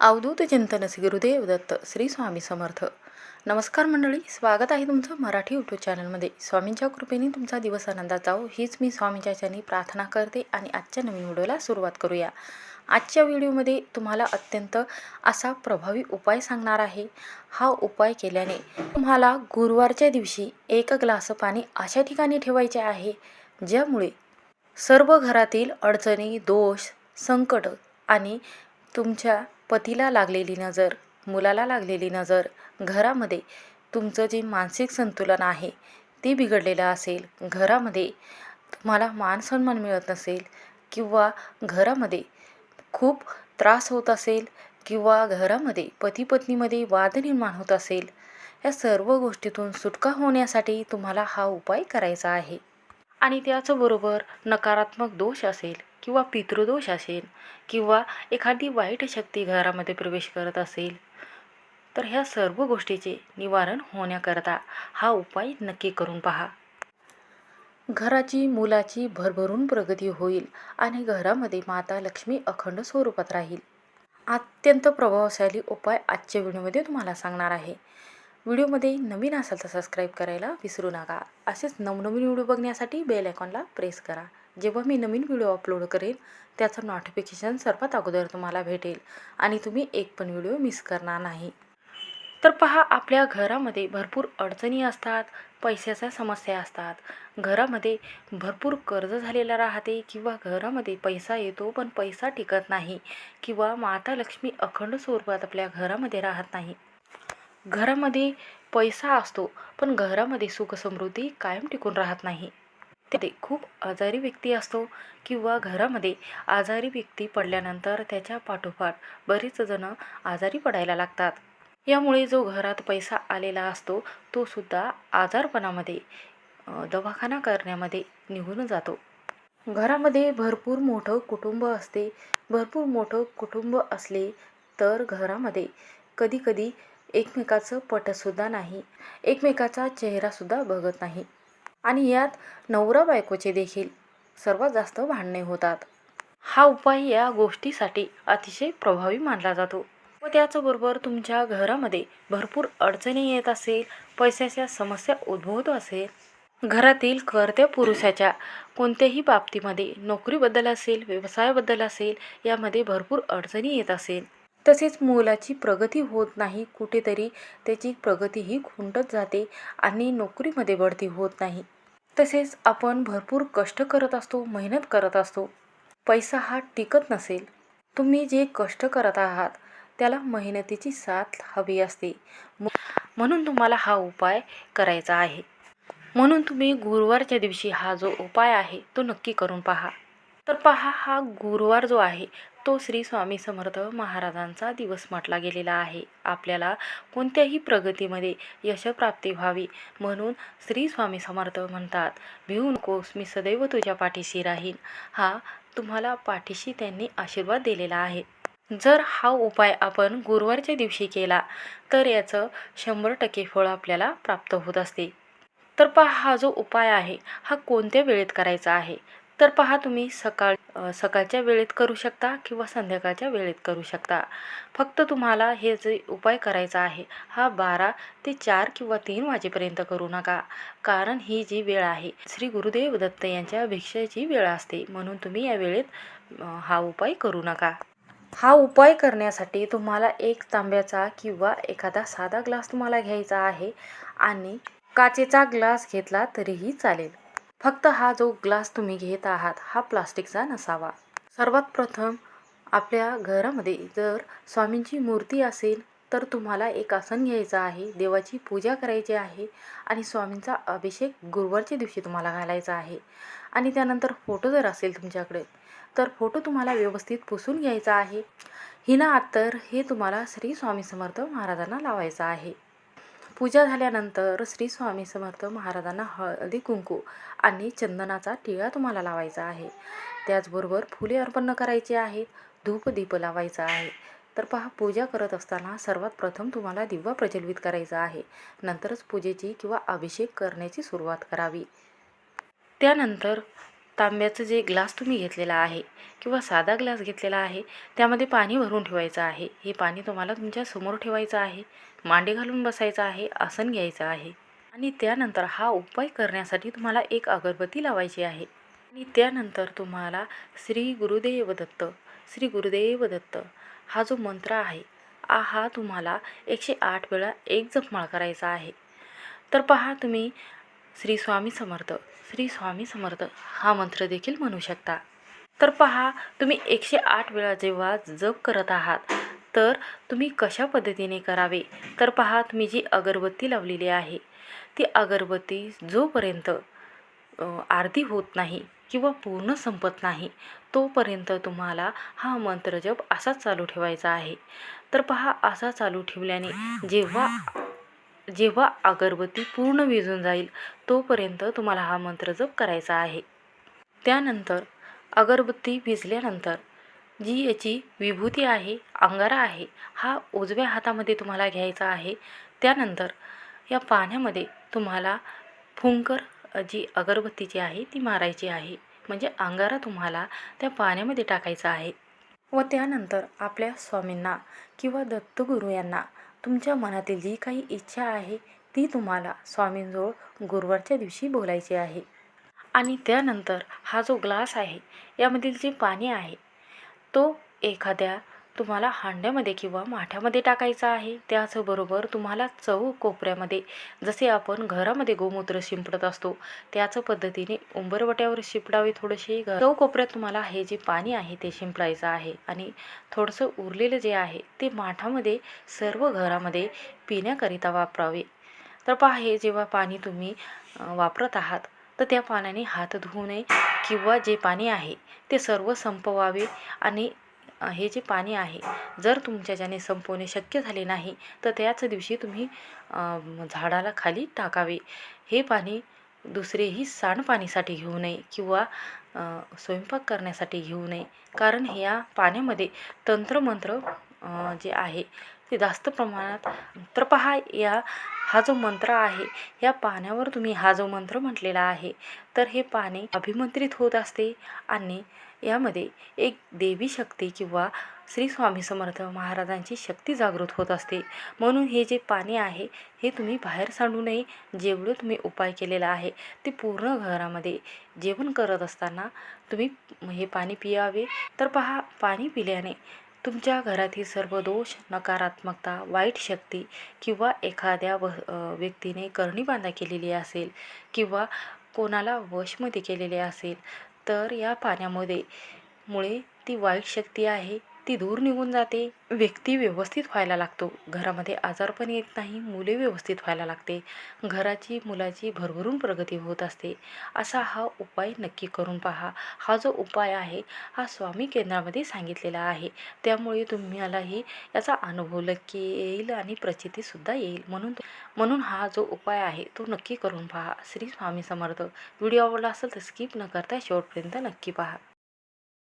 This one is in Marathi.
अवधूत चिंतन श्री गुरुदेव दत्त श्री स्वामी समर्थ. नमस्कार मंडळी स्वागत आहे तुमचं मराठी यूट्यूब चॅनलमध्ये स्वामींच्या कृपेने तुमचा दिवस आनंदात जाओ हीच मी स्वामींच्या चरणी प्रार्थना करते आणि आजच्या नवीन व्हिडिओला सुरुवात करूया. आजच्या व्हिडिओमध्ये तुम्हाला अत्यंत असा प्रभावी उपाय सांगणार आहे. हा उपाय केल्याने तुम्हाला गुरुवारच्या दिवशी एक ग्लास पाणी अशा ठिकाणी ठेवायचे आहे ज्यामुळे सर्व घरातील अडचणी दोष संकट आणि तुमच्या पतीला लागलेली नजर मुलाला लागलेली नजर घरामध्ये तुमचं जे मानसिक संतुलन आहे ते बिघडलेलं असेल. घरामध्ये तुम्हाला मान सन्मान मिळत नसेल किंवा घरामध्ये खूप त्रास होत असेल किंवा घरामध्ये पती पत्नीमध्ये वाद निर्माण होत असेल या सर्व गोष्टीतून सुटका होण्यासाठी तुम्हाला हा उपाय करायचा आहे. आणि त्याचबरोबर नकारात्मक दोष असेल. किंवा पितृदोष असेल किंवा एखादी वाईट शक्ती घरामध्ये प्रवेश करत असेल तर ह्या सर्व गोष्टीचे निवारण होण्याकरता हा उपाय नक्की करून पहा. घराची मुलाची भरभरून प्रगती होईल आणि घरामध्ये माता लक्ष्मी अखंड स्वरूपात राहील. अत्यंत प्रभावशाली उपाय आजच्या व्हिडिओमध्ये तुम्हाला सांगणार आहे. व्हिडिओमध्ये नवीन असाल तर सबस्क्राईब करायला विसरू नका. असेच नवनवीन व्हिडिओ बघण्यासाठी बेल आयकॉनला प्रेस करा. जेव्हा मी नवीन व्हिडिओ अपलोड करेन त्याचं नोटिफिकेशन सर्वात अगोदर तुम्हाला भेटेल आणि तुम्ही एक पण व्हिडिओ मिस करणार नाही. तर पहा आपल्या घरामध्ये भरपूर अडचणी असतात पैशाच्या समस्या असतात. घरामध्ये भरपूर कर्ज झालेलं राहते किंवा घरामध्ये पैसा येतो पण पैसा टिकत नाही किंवा माता लक्ष्मी अखंड स्वरूपात आपल्या घरामध्ये राहत नाही. घरामध्ये पैसा असतो पण घरामध्ये सुखसमृद्धी कायम टिकून राहत नाही. ते खूप आजारी व्यक्ती असतो किंवा घरामध्ये आजारी व्यक्ती पडल्यानंतर त्याच्या पाठोपाठ बरेच जण आजारी पडायला लागतात. यामुळे जो घरात पैसा आलेला असतो तो सुद्धा आजारपणामध्ये दवाखाना करण्यामध्ये निघून जातो. घरामध्ये भरपूर मोठं कुटुंब असते. भरपूर मोठं कुटुंब असले तर घरामध्ये कधीकधी एकमेकाचं पटसुद्धा नाही. एकमेकाचा चेहरासुद्धा बघत नाही. आणि यात नवरा बायकोचे देखील सर्वात जास्त भांडणे होतात. हा उपाय या गोष्टीसाठी अतिशय प्रभावी मानला जातो. व त्याचबरोबर तुमच्या घरामध्ये भरपूर अडचणी येत असेल पैशाच्या समस्या उद्भवत असेल घरातील कर्त्या पुरुषाच्या कोणत्याही बाबतीमध्ये नोकरीबद्दल असेल व्यवसायाबद्दल असेल यामध्ये भरपूर अडचणी येत असेल. तसेच मुलाची प्रगती होत नाही कुठेतरी त्याची प्रगतीही खुंटत जाते आणि नोकरीमध्ये बढती होत नाही. तसेच आपण भरपूर कष्ट करत असतो मेहनत करत असतो. पैसा हा टिकत नसेल. तुम्ही जे कष्ट करत आहात त्याला मेहनतीची साथ हवी असते. म्हणून तुम्हाला हा उपाय करायचा आहे. म्हणून तुम्ही गुरुवारच्या दिवशी हा जो उपाय आहे तो नक्की करून पहा. तर पहा हा गुरुवार जो आहे तो श्री स्वामी समर्थ महाराजांचा दिवस म्हटला गेलेला आहे. आपल्याला कोणत्याही प्रगतीमध्ये यशप्राप्ती व्हावी म्हणून श्री स्वामी समर्थ म्हणतात भिवू नकोस मी सदैव तुझ्या पाठीशी राहीन. हा तुम्हाला पाठीशी त्यांनी आशीर्वाद दिलेला आहे. जर हा उपाय आपण गुरुवारच्या दिवशी केला तर याचं शंभर टक्के फळ आपल्याला प्राप्त होत असते. तर पहा हा जो उपाय आहे हा कोणत्या वेळेत करायचा आहे? तर पहा तुम्ही सकाळ सकाळच्या वेळेत करू शकता किंवा संध्याकाळच्या वेळेत करू शकता. फक्त तुम्हाला हे जे उपाय करायचा आहे हा बारा ते चार किंवा तीन वाजेपर्यंत करू नका. कारण ही जी वेळ आहे श्री गुरुदेव दत्त यांच्या भिक्षेची वेळ असते. म्हणून तुम्ही या वेळेत हा उपाय करू नका. हा उपाय करण्यासाठी तुम्हाला एक तांब्याचा किंवा एखादा साधा ग्लास तुम्हाला घ्यायचा आहे आणि काचेचा ग्लास घेतला तरीही चालेल. फक्त हा जो ग्लास तुम्ही घेत आहात हा प्लास्टिकचा नसावा. सर्वात प्रथम आपल्या घरामध्ये जर स्वामींची मूर्ती असेल तर तुम्हाला एक आसन घ्यायचं आहे देवाची पूजा करायची आहे आणि स्वामींचा अभिषेक गुरुवारच्या दिवशी तुम्हाला घालायचा आहे. आणि त्यानंतर फोटो जर असेल तुमच्याकडे तर फोटो तुम्हाला व्यवस्थित पुसून घ्यायचा आहे. हिना अत्तर हे तुम्हाला श्री स्वामी समर्थ महाराजांना लावायचं आहे. पूजा झाल्यानंतर श्री स्वामी समर्थ महाराजांना हळदी कुंकू आणि चंदनाचा टिळा तुम्हाला लावायचा आहे. त्याचबरोबर फुले अर्पण करायची आहेत धूप दीप लावायचा आहे. तर पहा पूजा करत असताना सर्वात प्रथम तुम्हाला दिवा प्रज्वलित करायचा आहे. नंतरच पूजेची किंवा अभिषेक करण्याची सुरुवात करावी. त्यानंतर तांब्याचं जे ग्लास तुम्ही घेतलेला आहे किंवा साधा ग्लास घेतलेला आहे त्यामध्ये पाणी भरून ठेवायचं आहे. हे पाणी तुम्हाला तुमच्यासमोर ठेवायचं आहे मांडे घालून बसायचं आहे आसन घ्यायचं आहे. आणि त्यानंतर हा उपाय करण्यासाठी तुम्हाला एक अगरबत्ती लावायची आहे. आणि त्यानंतर तुम्हाला श्री गुरुदेव दत्त श्री गुरुदेव दत्त हा जो मंत्र आहे आ हा तुम्हाला एकशे आठ वेळा एक जपमाळ करायचा आहे. तर पहा तुम्ही श्री स्वामी समर्थ श्री स्वामी समर्थ हा मंत्र देखील म्हणू शकता. तर पहा तुम्ही एकशे आठ वेळा जेव्हा जप करत आहात तर तुम्ही कशा पद्धतीने करावे? तर पहा तुम्ही जी अगरबत्ती लावलेली आहे ती अगरबत्ती जोपर्यंत आरती होत नाही किंवा पूर्ण संपत नाही तोपर्यंत तुम्हाला हा मंत्रजप असाच चालू ठेवायचा आहे. तर पहा असा चालू ठेवल्याने जेव्हा जेव्हा अगरबत्ती पूर्ण विझून जाईल तोपर्यंत तुम्हाला हा मंत्र जप करायचा आहे. त्यानंतर अगरबत्ती भिजल्यानंतर जी याची विभूती आहे अंगारा आहे हा उजव्या हातामध्ये तुम्हाला घ्यायचा आहे. त्यानंतर या पाण्यामध्ये तुम्हाला फुंकर जी अगरबत्तीची आहे ती मारायची आहे. म्हणजे अंगारा तुम्हाला त्या पाण्यामध्ये टाकायचा आहे. व त्यानंतर आपल्या स्वामींना किंवा दत्तगुरू यांना तुमच्या मनातील जी काही इच्छा आहे ती तुम्हाला स्वामींजवळ गुरुवारच्या दिवशी बोलायची आहे. आणि त्यानंतर हा जो ग्लास आहे यामधील जे पाणी आहे तो एखाद्या तुम्हाला हांड्यामध्ये किंवा माठ्यामध्ये टाकायचा आहे. त्याचबरोबर तुम्हाला चव कोपऱ्यामध्ये जसे आपण घरामध्ये गोमूत्र शिंपडत असतो त्याच पद्धतीने उंबरवट्यावर शिंपडावे थोडेसे. चव कोपऱ्यात तुम्हाला हे जे पाणी आहे ते शिंपडायचं आहे आणि थोडंसं उरलेलं जे आहे ते माठामध्ये सर्व घरामध्ये पिण्याकरिता वापरावे. तर पहा हे जेव्हा पाणी तुम्ही वापरत आहात तर त्या पाण्याने हात धुवू नये किंवा जे पाणी आहे ते सर्व संपवावे आणि हे जे पाणी आहे जर तुमच्याच्याने संपवणे शक्य झाले नाही तर त्याच दिवशी तुम्ही झाडाला खाली टाकावे. हे पाणी दुसरेही सांडपाणीसाठी घेऊ नये किंवा स्वयंपाक करण्यासाठी घेऊ नये. कारण ह्या पाण्यामध्ये तंत्रमंत्र जे आहे ते जास्त प्रमाणात तर पहा या हा जो मंत्र आहे या पाण्यावर तुम्ही हा जो मंत्र म्हटलेला आहे तर हे पाणी अभिमंत्रित होत असते आणि यामध्ये एक देवी शक्ती किंवा श्री स्वामी समर्थ महाराजांची शक्ती जागृत होत असते. म्हणून हे जे पाणी आहे हे तुम्ही बाहेर सांडू नये. जेवढं तुम्ही उपाय केलेला आहे ते पूर्ण घरामध्ये जेवण करत असताना तुम्ही हे पाणी पियावे. तर पहा पाणी पिल्याने तुमच्या घरातील सर्व दोष नकारात्मकता वाईट शक्ती किंवा एखाद्या व व्यक्तीने करणीबांधा केलेली असेल किंवा कोणाला वशमध्ये केलेले असेल तर या पाण्यामध्ये मुळे ती वाईट शक्ती आहे. ती दूर निघून जाते. व्यक्ती व्यवस्थित व्हायला लागतो. घरामध्ये आजारपण येत नाही मुले व्यवस्थित व्हायला लागते. घराची मुलाची भरभरून प्रगती होत असते. असा हा उपाय नक्की करून पहा. हा जो उपाय आहे हा स्वामी केंद्रामध्ये सांगितलेला आहे. त्यामुळे तुम्हालाही याचा अनुभव नक्की येईल आणि प्रचितीसुद्धा येईल. म्हणून म्हणून हा जो उपाय आहे तो नक्की करून पहा. श्री स्वामी समर्थ. व्हिडिओ आवडला असेल तर स्किप न करता शेवटपर्यंत नक्की पहा.